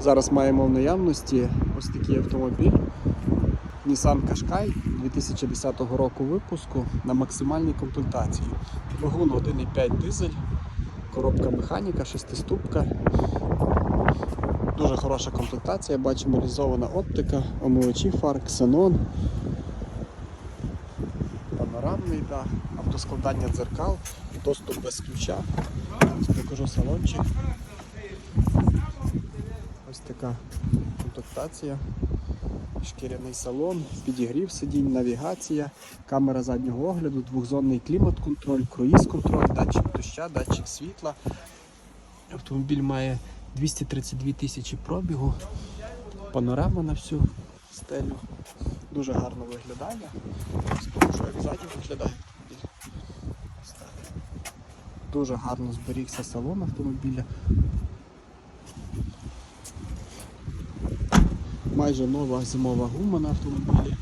Зараз маємо в наявності ось такий автомобіль Nissan Qashqai 2010 року випуску на максимальній комплектації. Двигун 1,5 дизель, коробка механіка, шестиступка. Дуже хороша комплектація, бачимо реалізована оптика, омивачі фар, ксенон, панорамний дах, автоскладання дзеркал, доступ без ключа. Покажу салончик. Ось така комплектація. Шкіряний салон, підігрів сидінь, навігація, камера заднього огляду, двохзонний клімат-контроль, круїз-контроль, датчик доща, датчик світла. Автомобіль має 232 тисячі пробігу, панорама на всю стелю. Дуже гарно виглядає. Покажу, як ззаді виглядає. Дуже гарно зберігся салон автомобіля. Майже нова зимова гума на автомобілі.